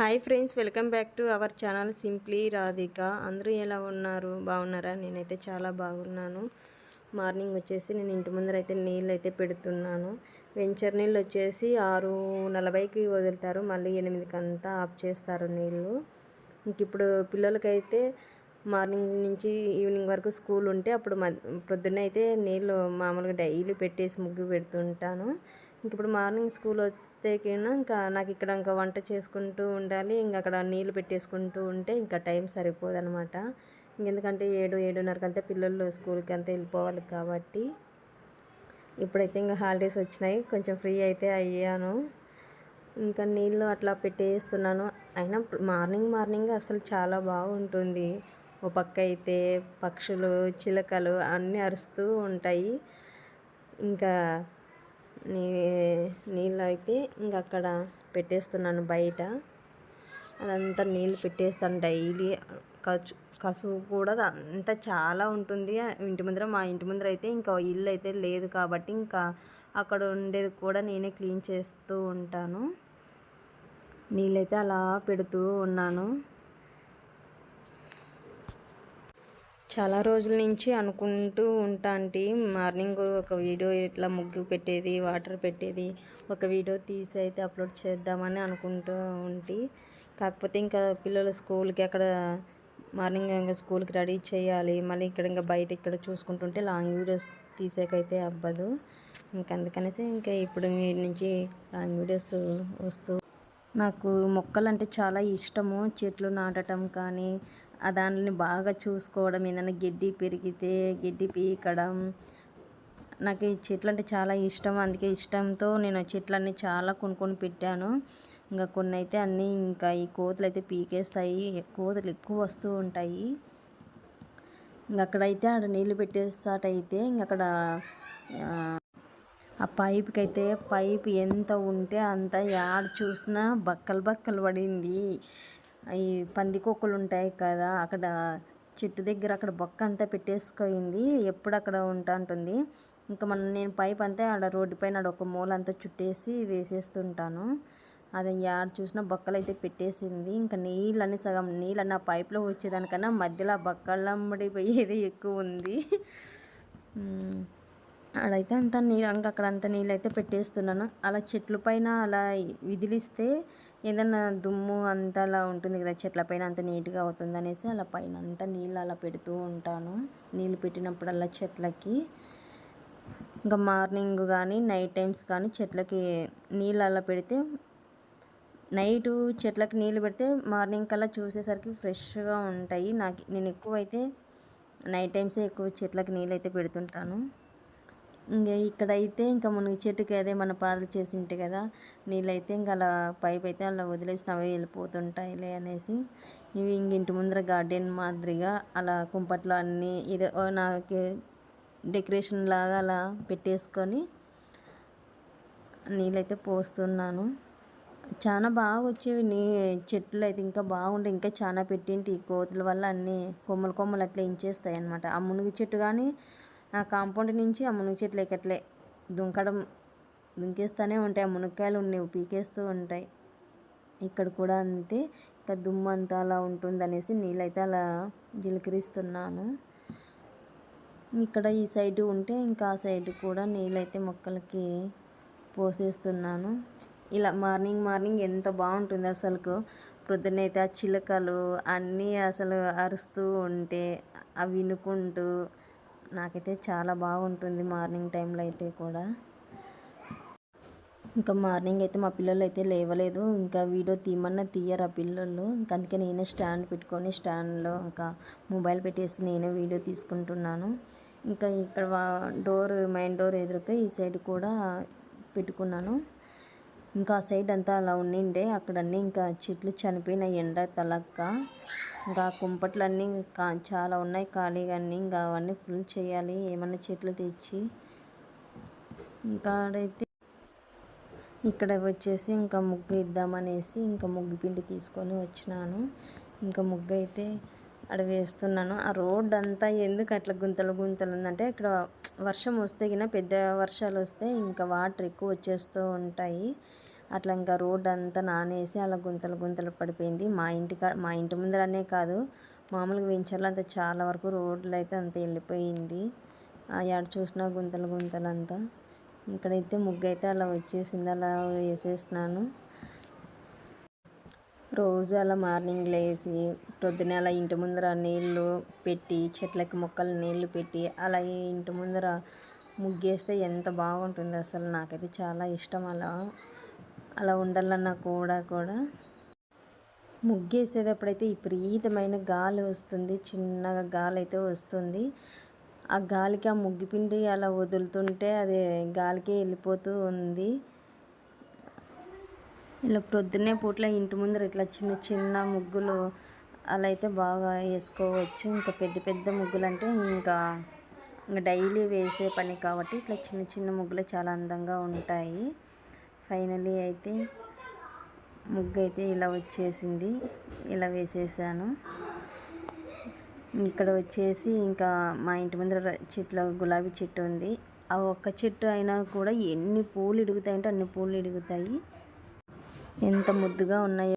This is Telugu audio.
Hi friends welcome back to our channel simply Radhika. అందరూ ఎలా ఉన్నారు? బాగున్నారా? నేనైతే చాలా బాగున్నాను. మార్నింగ్ వచ్చేసి నేను ఇంటి ముందర అయితే నీళ్ళు అయితే పెడుతున్నాను. వెంచర్ నీళ్ళు వచ్చేసి ఆరు నలభైకి వదులుతారు. మళ్ళీ ఎనిమిదికి అంతా ఆఫ్ చేస్తారు నీళ్ళు. ఇంక ఇప్పుడు పిల్లలకైతే మార్నింగ్ నుంచి ఈవినింగ్ వరకు స్కూల్ ఉంటే అప్పుడు పొద్దున్న అయితే నీళ్ళు మామూలుగా డైలీ పెట్టేసి ముగ్గు పెడుతుంటాను. ఇంక ఇప్పుడు మార్నింగ్ స్కూల్ వస్తే ఇంకా నాకు ఇక్కడ ఇంకా వంట చేసుకుంటూ ఉండాలి. ఇంక అక్కడ నీళ్ళు పెట్టేసుకుంటూ ఉంటే ఇంకా టైం సరిపోదనమాట. ఎందుకంటే ఏడు ఏడున్నరకు అంతా పిల్లలు స్కూల్కి అంతా వెళ్ళిపోవాలి కాబట్టి. ఇప్పుడైతే ఇంకా హాలిడేస్ వచ్చినాయి. కొంచెం ఫ్రీ అయితే అయ్యాను. ఇంకా నీళ్ళు అట్లా పెట్టేస్తున్నాను. అయినా మార్నింగ్ మార్నింగ్ అసలు చాలా బాగుంటుంది. ఓ పక్క అయితే పక్షులు చిలకలు అన్నీ అరుస్తూ ఉంటాయి. ఇంకా నీ నీళ్ళు అయితే ఇంక అక్కడ పెట్టేస్తున్నాను బయట. అదంతా నీళ్ళు పెట్టేస్తాను డైలీ. కసు కసువు కూడా అంతా చాలా ఉంటుంది. ఇంటి ముందర మా ఇంటి ముందర అయితే ఇంకా ఇల్లు అయితే లేదు కాబట్టి ఇంకా అక్కడ ఉండేది కూడా నేనే క్లీన్ చేస్తూ ఉంటాను. నీళ్ళైతే అలా పెడుతూ ఉన్నాను. చాలా రోజుల నుంచి అనుకుంటూ ఉంటాంటి మార్నింగ్ ఒక వీడియో ఇట్లా ముగ్గు పెట్టేది వాటర్ పెట్టేది ఒక వీడియో తీసి అయితే అప్లోడ్ చేద్దామని అనుకుంటూ ఉంటి. కాకపోతే ఇంకా పిల్లలు స్కూల్కి అక్కడ మార్నింగ్ ఇంకా స్కూల్కి రెడీ చేయాలి. మళ్ళీ ఇక్కడ ఇంకా బయట ఇక్కడ చూసుకుంటుంటే లాంగ్ వీడియోస్ తీసేకైతే అవ్వదు. ఇంకా అందుకనేసి ఇంకా ఇప్పుడు నుంచి లాంగ్ వీడియోస్ వస్తూ. నాకు మొక్కలు అంటే చాలా ఇష్టము. చెట్లు నాటడం కానీ ఆ దానిని బాగా చూసుకోవడం ఏదైనా గడ్డి పెరిగితే గడ్డి పీకడం. నాకు ఈ చెట్లు అంటే చాలా ఇష్టం. అందుకే ఇష్టంతో నేను చెట్లన్నీ చాలా కొనుక్కొని పెట్టాను. ఇంకా కొన్ని అయితే అన్నీ ఇంకా ఈ కోతులు అయితే పీకేస్తాయి. కోతులు ఎక్కువ వస్తూ ఉంటాయి. ఇంక అక్కడైతే ఆడ నీళ్ళు పెట్టేసాటైతే ఇంక అక్కడ ఆ పైప్కి అయితే పైప్ ఎంత ఉంటే అంత యాడ చూసినా బక్కలు బక్కలు పడింది. ఈ పందికొక్కులు ఉంటాయి కదా అక్కడ చెట్టు దగ్గర అక్కడ బొక్క అంతా పెట్టేసుకోయింది ఎప్పుడు అక్కడ ఉంటా ఉంటుంది ఇంకా మన నేను పైప్ అంతా ఆడ రోడ్డు పైన ఆడ ఒక మూల అంతా చుట్టేసి వేసేస్తుంటాను. అది ఆడ చూసిన బొక్కలు అయితే పెట్టేసింది. ఇంకా నీళ్ళని సగం నీళ్ళని ఆ పైప్లో వచ్చేదానికన్నా మధ్యలో ఆ బొక్కలమ్మడి పోయేది ఎక్కువ ఉంది. ఆడైతే అంత నీళ్ళు ఇంకా అక్కడ అంత నీళ్ళు అయితే పెట్టేస్తున్నాను. అలా చెట్ల పైన అలా విదిలిస్తే ఏదన్నా దుమ్ము అంతా అలా ఉంటుంది కదా చెట్ల పైన అంత నీట్గా అవుతుంది అనేసి అలా పైన అంతా నీళ్ళు అలా పెడుతూ ఉంటాను. నీళ్ళు పెట్టినప్పుడల్లా చెట్లకి ఇంకా మార్నింగ్ కానీ నైట్ టైమ్స్ కానీ చెట్లకి నీళ్ళు అలా పెడితే నైటు చెట్లకి నీళ్ళు పెడితే మార్నింగ్ కల్లా చూసేసరికి ఫ్రెష్గా ఉంటాయి. నాకు నేను ఎక్కువైతే నైట్ టైమ్సే ఎక్కువ చెట్లకి నీళ్ళు అయితే పెడుతుంటాను. ఇంకా ఇక్కడైతే ఇంకా మునిగి చెట్టుకి అదే మన పాదలు చేసింటి కదా నీళ్ళైతే ఇంకా అలా పైప్ అయితే అలా వదిలేసిన అవే వెళ్ళిపోతుంటాయిలే అనేసి ఇవి ఇంక ఇంటి ముందర గార్డెన్ మాదిరిగా అలా కుంపట్లో అన్నీ ఇది నాకు డెకరేషన్ లాగా అలా పెట్టేసుకొని నీళ్ళైతే పోస్తున్నాను. చాలా బాగా వచ్చేవి నీ చెట్లు అయితే ఇంకా బాగుండే ఇంకా చాలా పెట్టింటి కోతుల వల్ల అన్నీ కొమ్మలు కొమ్మలు అట్లా ఇంచేస్తాయి అనమాట ఆ మునిగి చెట్టు కానీ ఆ కాంపౌండ్ నుంచి ఆ మునగ చెట్లు ఎక్కట్లే. దుంకడం దుంకేస్తూనే ఉంటాయి. ఆ మునక్కాయలు ఉండేవి పీకేస్తూ ఉంటాయి. ఇక్కడ కూడా అంతే. ఇంకా దుమ్ము అంతా అలా ఉంటుంది అనేసి నీళ్ళైతే అలా జిలకరిస్తున్నాను. ఇక్కడ ఈ సైడ్ ఉంటే ఇంకా ఆ సైడ్ కూడా నీళ్ళైతే మొక్కలకి పోసేస్తున్నాను. ఇలా మార్నింగ్ మార్నింగ్ ఎంత బాగుంటుంది అసలుకు. ప్రొద్దునైతే ఆ చిలకలు అన్నీ అసలు అరుస్తూ ఉంటే అవి వినుకుంటూ నాకైతే చాలా బాగుంటుంది మార్నింగ్ టైంలో అయితే కూడా. ఇంకా మార్నింగ్ అయితే మా పిల్లలు అయితే లేవలేదు. ఇంకా వీడియో తీయమన్నా తీయరు ఆ పిల్లలు? ఇంకా అందుకే నేనే స్టాండ్ పెట్టుకొని స్టాండ్లో ఇంకా మొబైల్ పెట్టేసి నేనే వీడియో తీసుకుంటున్నాను. ఇంకా ఇక్కడ డోర్ మెయిన్ డోర్ ఎదురుగా ఈ సైడ్ కూడా పెట్టుకున్నాను. ఇంకా ఆ సైడ్ అంతా అలా ఉండిండే. అక్కడన్నీ ఇంకా చెట్లు చనిపోయినాయి. ఎండ తలక్క ఇంకా కుంపట్లన్నీ కా చాలా ఉన్నాయి. ఖాళీగా అన్నీ ఇంకా అవన్నీ ఫుల్ చేయాలి. ఏమన్నా చెట్లు తెచ్చి ఇంకా ఆడైతే ఇక్కడ వచ్చేసి ఇంకా ముగ్గు ఇద్దామనేసి ఇంకా ముగ్గు పిండి తీసుకొని వచ్చినాను. ఇంకా ముగ్గు అయితే అక్కడ వేస్తున్నాను. ఆ రోడ్ అంతా ఎందుకు అట్లా గుంతలు గుంతలు ఉందంటే ఇక్కడ వర్షం వస్తే కింద పెద్ద వర్షాలు వస్తే ఇంకా వాటర్ ఎక్కువ వచ్చేస్తూ ఉంటాయి. అట్లా ఇంకా రోడ్ అంతా నానేసి అలా గుంతలు గుంతలు పడిపోయింది. మా ఇంటి మా ఇంటి ముందరనే కాదు మామూలుగా వెంచర్లు అంతా చాలా వరకు రోడ్లు అయితే అంత వెళ్ళిపోయింది. ఆ ఎడ చూసినా గుంతలు గుంతలు అంతా ఇక్కడైతే ముగ్గు అయితే అలా వచ్చేసింది అలా వేసేసినాను. రోజు అలా మార్నింగ్ లేచి పొద్దున అలా ఇంటి ముందర నీళ్ళు పెట్టి చెట్లకి మొక్కలు నీళ్ళు పెట్టి అలా ఇంటి ముందర ముగ్గేస్తే ఎంత బాగుంటుంది అసలు. నాకైతే చాలా ఇష్టం అలా అలా ఉండాలన్నా కూడా కూడా. ముగ్గేసేటప్పుడైతే విపరీతమైన గాలి వస్తుంది చిన్నగా గాలి అయితే వస్తుంది. ఆ గాలికి ఆ ముగ్గిపిండి అలా వదులుతుంటే అది గాలికి వెళ్ళిపోతూ ఉంది. ఇలా ప్రొద్దున్నే పూట్ల ఇంటి ముందర ఇట్లా చిన్న చిన్న ముగ్గులు అలా అయితే బాగా వేసుకోవచ్చు. ఇంకా పెద్ద పెద్ద ముగ్గులు అంటే ఇంకా ఇంకా డైలీ వేసే పని కాబట్టి ఇట్లా చిన్న చిన్న ముగ్గులు చాలా అందంగా ఉంటాయి. ఫైనలీ అయితే ముగ్గు అయితే ఇలా వచ్చేసింది. ఇలా వేసేసాను. ఇక్కడ వచ్చేసి ఇంకా మా ఇంటి ముందర చెట్లు గులాబీ చెట్టు ఉంది. ఆ ఒక్క చెట్టు అయినా కూడా ఎన్ని పూలు ఇడుగుతాయంటే అన్ని పూలు ఇడుగుతాయి. ఎంత ముద్దుగా ఉన్నాయో.